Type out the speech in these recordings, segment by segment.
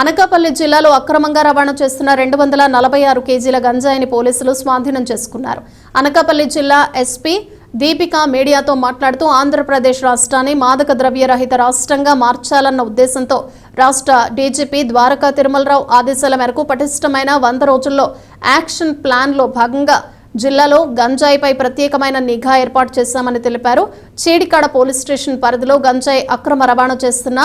అనకాపల్లి జిల్లాలో అక్రమంగా రవాణా చేస్తున్న రెండు వందల నలభై ఆరు కేజీల గంజాయిని పోలీసులు స్వాధీనం చేసుకున్నారు. అనకాపల్లి జిల్లా ఎస్పీ దీపిక మీడియాతో మాట్లాడుతూ ఆంధ్రప్రదేశ్ రాష్ట్రాన్ని మాదక ద్రవ్య రహిత రాష్ట్రంగా మార్చాలన్న ఉద్దేశంతో రాష్ట్ర డీజీపీ ద్వారకా తిరుమలరావు ఆదేశాల మేరకు పటిష్టమైన వంద రోజుల్లో యాక్షన్ ప్లాన్లో భాగంగా జిల్లాలో గంజాయిపై ప్రత్యేకమైన నిఘా ఏర్పాటు చేశామని తెలిపారు. చీడికాడ పోలీస్ స్టేషన్ పరిధిలో గంజాయి అక్రమ రవాణా చేస్తున్న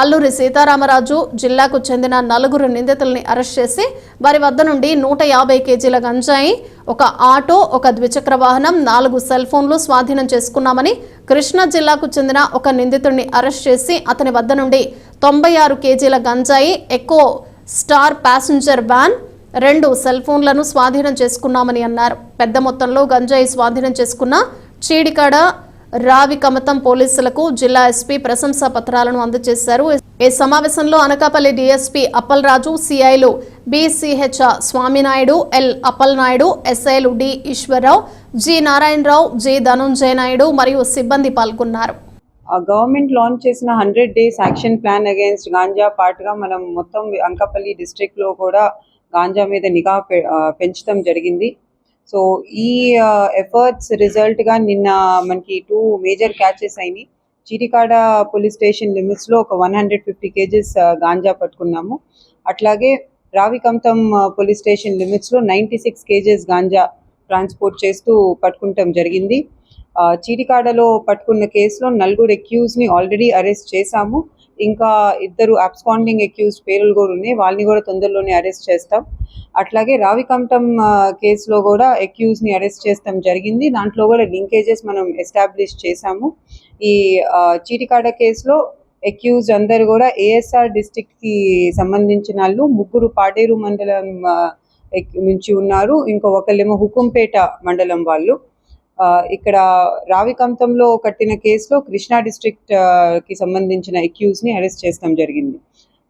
అల్లూరి సీతారామరాజు జిల్లాకు చెందిన నలుగురు నిందితుల్ని అరెస్ట్ చేసి వారి వద్ద నుండి నూట యాభై కేజీల గంజాయి ఒక ఆటో ఒక ద్విచక్ర వాహనం నాలుగు సెల్ ఫోన్లు స్వాధీనం చేసుకున్నామని కృష్ణా జిల్లాకు చెందిన ఒక నిందితుడిని అరెస్ట్ చేసి అతని వద్ద నుండి తొంభై ఆరు కేజీల గంజాయి ఎక్కువ స్టార్ ప్యాసింజర్ వ్యాన్ రెండు సెల్ ఫోన్లను స్వాధీనం చేసుకున్నామని అన్నారు. పెద్ద మొత్తంలో గంజాయి స్వాధీనం చేసుకున్న చీడికాడ రావి కమతం పోలీసులకు జిల్లా ఎస్పీ ప్రశంసా పత్రాలను అందజేశారు. ఈ సమావేశంలో అనకాపల్లి డీఎస్పీ అప్పలరాజు సిఐలు బీసీహెచ్ స్వామినాయుడు ఎల్ అప్పలనాయుడు ఎస్ఐలు D Eswararao G Narayanarao G Dhanunjaya Naidu మరియు సిబ్బంది పాల్గొన్నారు. ఆ గవర్నమెంట్ లాంచ్ చేసిన hundred days action plan against ganja పార్ట్గా మనం మొత్తం అనకాపల్లి డిస్ట్రిక్ట్లో కూడా గాంజా మీద నిఘా పె- పెంచడం జరిగింది. సో ఈ ఎఫర్ట్స్ రిజల్ట్గా నిన్న మనకి టూ మేజర్ క్యాచెస్ అయినాయి. చిటికాడ పోలీస్ స్టేషన్ లిమిట్స్లో ఒక one hundred fifty kgs ganja పట్టుకున్నాము. అట్లాగే రావికంతం పోలీస్ స్టేషన్ లిమిట్స్లో ninety six kgs ganja transport చేస్తూ పట్టుకుంటాం జరిగింది. ఆ, చీటికాడలో పట్టుకున్న కేసులో నలుగురు accused ని ఆల్రెడీ అరెస్ట్ చేశాము. ఇంకా ఇద్దరు అబ్స్కాండింగ్ అక్యూజ్ పేర్లు కూడా ఉన్నాయి. వాళ్ళని కూడా తొందరలోనే అరెస్ట్ చేస్తాం. అట్లాగే రావికంఠం కేసులో కూడా అక్యూజ్ని ని అరెస్ట్ చేస్తాం జరిగింది. దాంట్లో కూడా లింకేజెస్ మనం ఎస్టాబ్లిష్ చేశాము. ఈ చీటికాడ కేసులో అక్యూజ్ అందరు కూడా ఏఎస్ఆర్ డిస్ట్రిక్ట్కి సంబంధించిన వాళ్ళు ముగ్గురు పాడేరు మండలం నుంచి ఉన్నారు. ఇంకో ఒకళ్ళేమో హుకుంపేట మండలం వాళ్ళు. ఇక్కడ రావికంతంలో కట్టిన కేసులో కృష్ణా డిస్ట్రిక్ట్కి సంబంధించిన అక్యూజ్ని అరెస్ట్ చేస్తాం జరిగింది.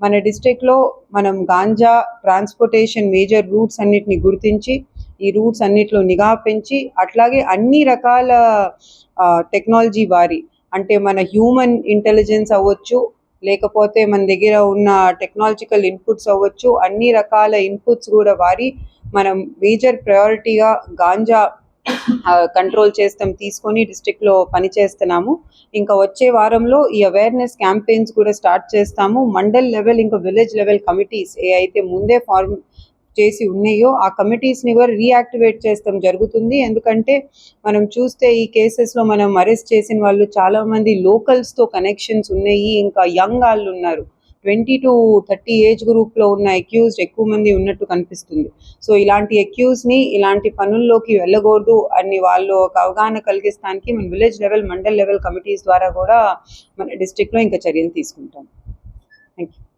మన డిస్ట్రిక్ట్లో మనం గాంజా ట్రాన్స్పోర్టేషన్ మేజర్ రూట్స్ అన్నిటిని గుర్తించి ఈ రూట్స్ అన్నిటిలో నిఘా పెంచి అట్లాగే అన్ని రకాల టెక్నాలజీ వారి అంటే మన హ్యూమన్ ఇంటెలిజెన్స్ అవ్వచ్చు లేకపోతే మన దగ్గర ఉన్న టెక్నాలజికల్ ఇన్పుట్స్ అవ్వచ్చు అన్ని రకాల ఇన్పుట్స్ కూడా వారి మనం మేజర్ ప్రయారిటీగా గాంజా కంట్రోల్ చేస్తాం తీసుకొని డిస్ట్రిక్ట్లో పని చేస్తున్నాము. ఇంకా వచ్చే వారంలో ఈ అవేర్నెస్ క్యాంపెయిన్స్ కూడా స్టార్ట్ చేస్తాము. మండల్ లెవెల్ ఇంకా విలేజ్ లెవెల్ కమిటీస్ ఏ అయితే ముందే ఫార్మ్ చేసి ఉన్నాయో ఆ కమిటీస్ని కూడా రీయాక్టివేట్ చేస్తాం. జరుగుతుంది. ఎందుకంటే మనం చూస్తే ఈ కేసెస్లో మనం అరెస్ట్ చేసిన వాళ్ళు చాలా మంది లోకల్స్తో కనెక్షన్స్ ఉన్నాయి. ఇంకా యంగ్ వాళ్ళు ఉన్నారు. ట్వంటీ టు థర్టీ ఏజ్ గ్రూప్లో ఉన్న అక్యూజ్డ్ ఎక్కువ మంది ఉన్నట్టు కనిపిస్తుంది. సో ఇలాంటి అక్యూజ్ని ఇలాంటి పనుల్లోకి వెళ్ళకూడదు అని వాళ్ళు ఒక అవగాహన కలిగిస్తానికి మన village level mandal level committees ద్వారా కూడా మన డిస్ట్రిక్ట్లో ఇంకా చర్యలు తీసుకుంటాం. Thank you